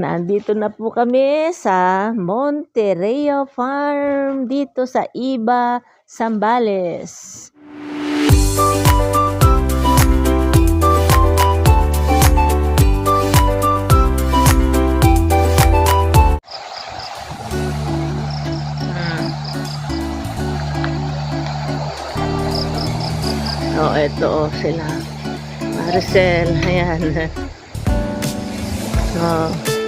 Nandito na po kami sa Monterrey Farm dito sa Iba, Zambales. Oh, eto oh, sila. Maricel, ayan. Oh.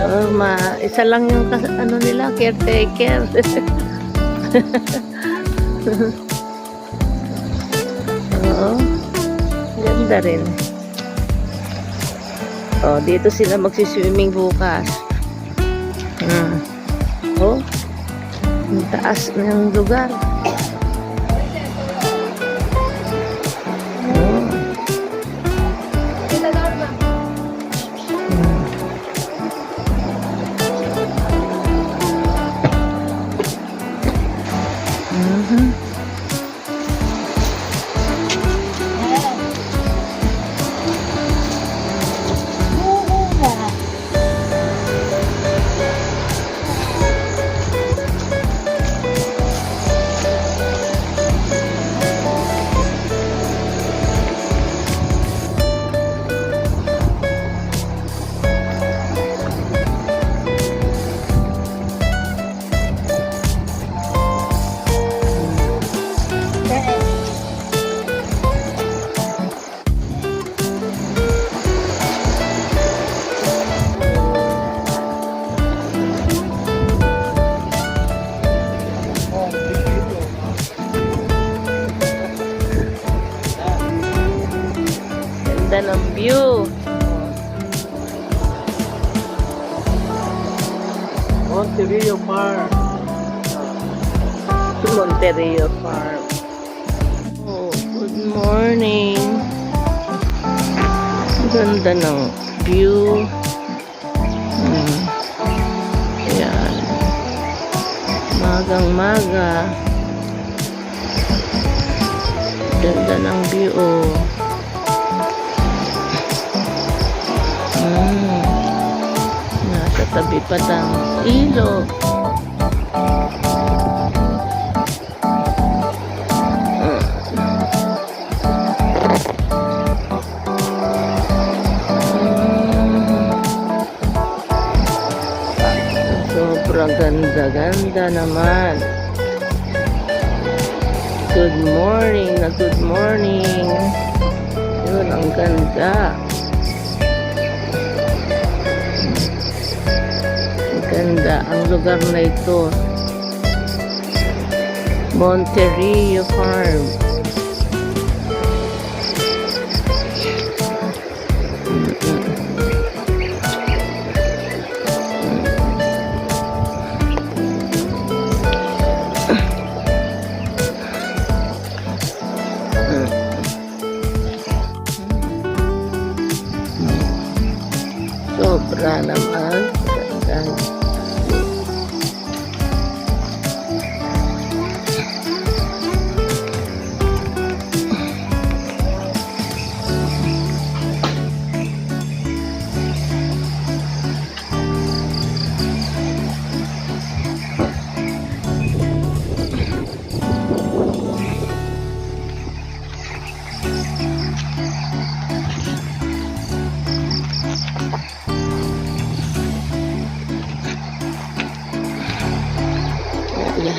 Oh, ma, isa lang yung ano nila, caretaker. Oo. Ganda rin. Oh, dito sila magsiswimming bukas. Hmm. Oh. Ang taas ng lugar. Montevideo Park. Monterrey Farm. Oh, good morning. Ganda ng view. Hmm. Ayan. Magang maga. Ganda ng view. Oh. Tabi pa ng ilog. Sobrang ganda-ganda naman. Good morning na good morning. Yun, ang ganda. Ang ganda ang lugar na ito. Monterio Farm.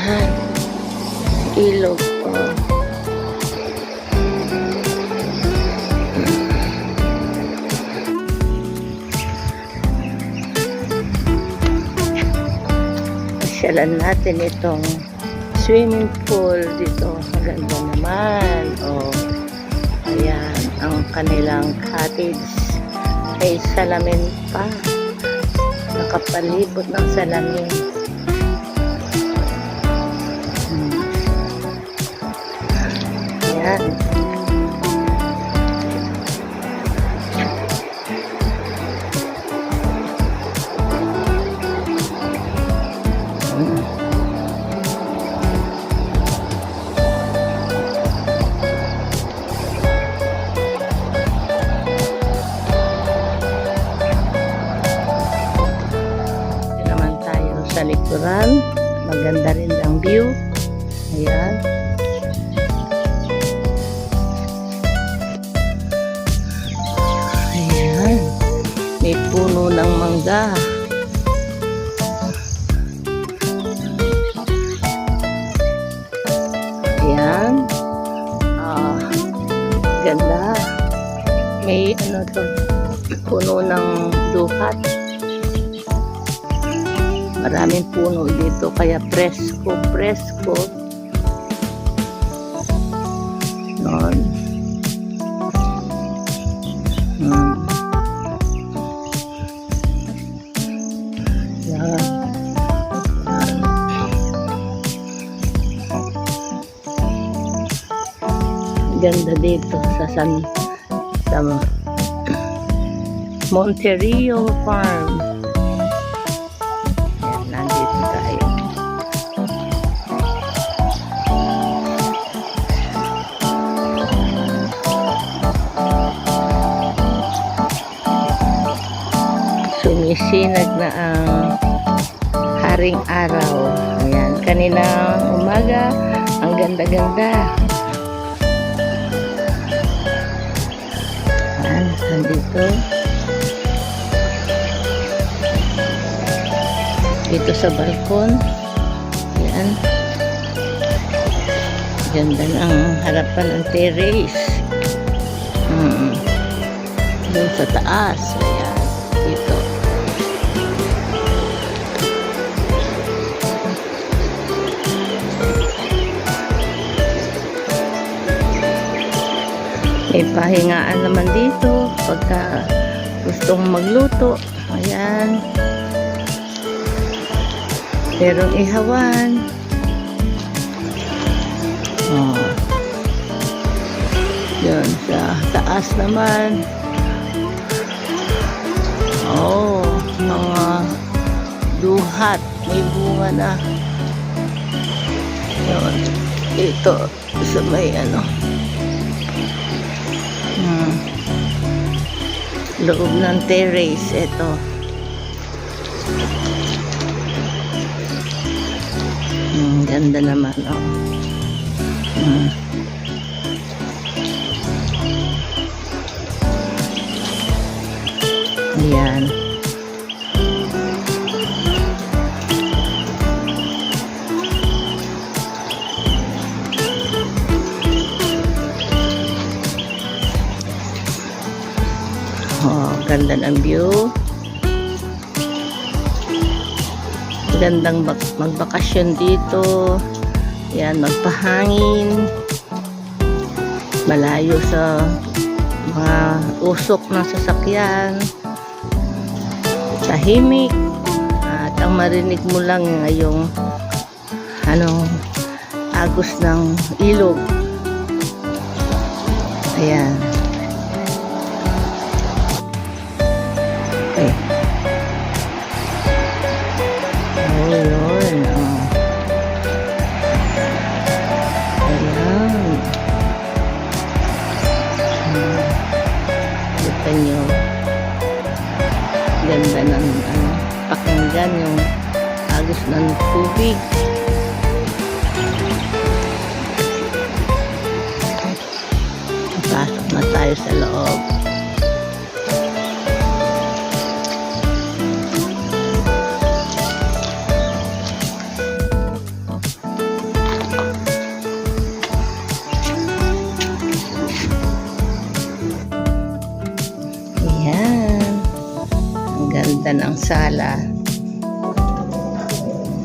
Yan. Ilog. Oh. Pasyalan natin itong swimming pool dito. Maganda naman. Oh. Ayan. Ang kanilang cottage ay salamin pa. Nakapalibot ng salamin. sa likuran. Maganda rin ang view. Ayan. Ayan. May puno ng mangga. Puno ng duhat. Maraming puno dito kaya presko, presko. Noon. Yan. Ganda dito sa San sa Monterio Farm. Yan, nandito tayo. Sumisinag na ang haring araw. Ayan, kanina umaga, ang ganda-ganda. Ayan, nandito. Dito sa balkon. Ayan. Ganda ng harapan ng terrace. Hmm. Doon sa taas. Ayan. Dito. May pahingaan naman dito pagka gustong magluto. Ayan. Merong ihawan. Oh. Yun, sa taas naman. Oh, mga duhat. May bunga na. Yun. Ito, sa may ano. Hmm. Loob ng terrace, ito. Hmm, ganda naman, oh. Hmm. Ayan. Oh, ganda ng view. Gandang bak- magbakasyon dito. Yan, magpahangin. Malayo sa mga usok ng sasakyan. Tahimik. At ang marinig mo lang ngayong ano, agos ng ilog. Ayan. Ng tubig. Pasok na tayo sa loob.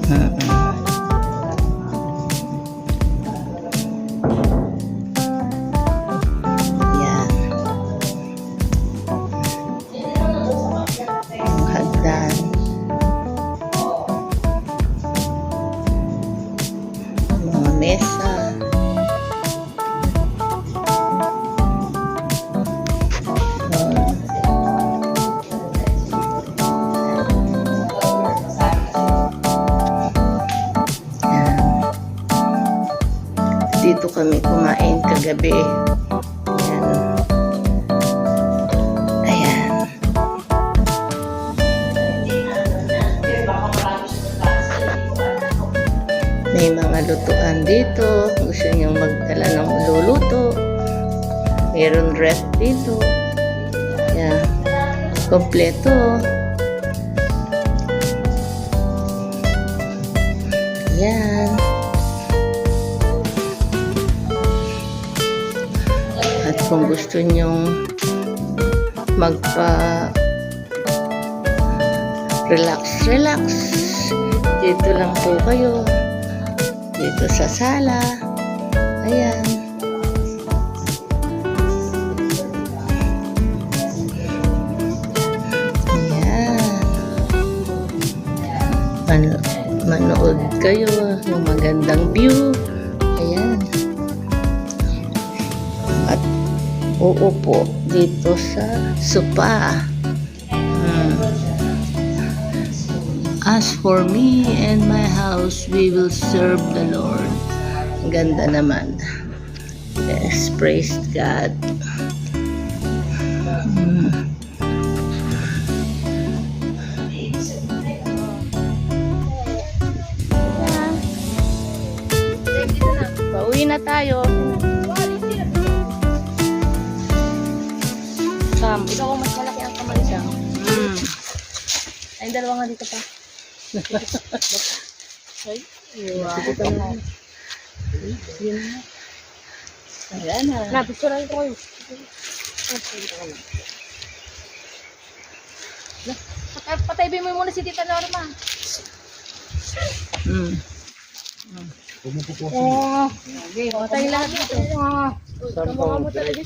Mm-mm. Ayan. Kagabi. Ayan. Ayan. dito. Gusto nyo magdala ng luluto. Meron ref dito. Yeah. Kompleto. Yan. At kung gusto nyong magpa relax, relax. Dito lang po kayo. Dito sa sala. Ayan. Ayan. Mano manood kayo ng magandang view. Uupo dito sa sopa. Hmm. As for me and my house, we will serve the Lord. Ganda naman. Yes, praise God. Hmm. Pauwi na tayo. Ikaw ang mas malaki ang kamay Sam. Mm. Ay, dalawa nga dito pa. Ay, wow. Yun na. Ayan na. Napicturean ko kayo. Patay, patay mo muna si Tita Norma. Mm. Oo. Okay, patay lahat dito. Saan ka, Monterey?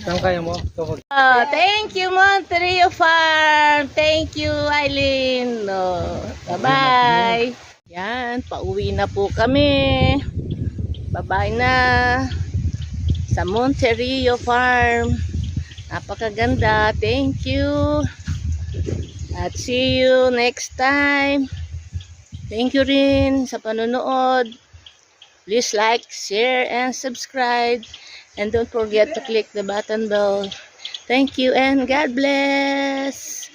Saan kaya mo? Oh, thank you, Monterey Farm. Thank you, Eileen. Oh, bye-bye. Yan, pauwi na po kami. Bye-bye na sa Monterio Farm. Napakaganda. Thank you. At see you next time. Thank you rin sa panonood. Please like, share, and subscribe. And don't forget to click the button bell. Thank you and God bless.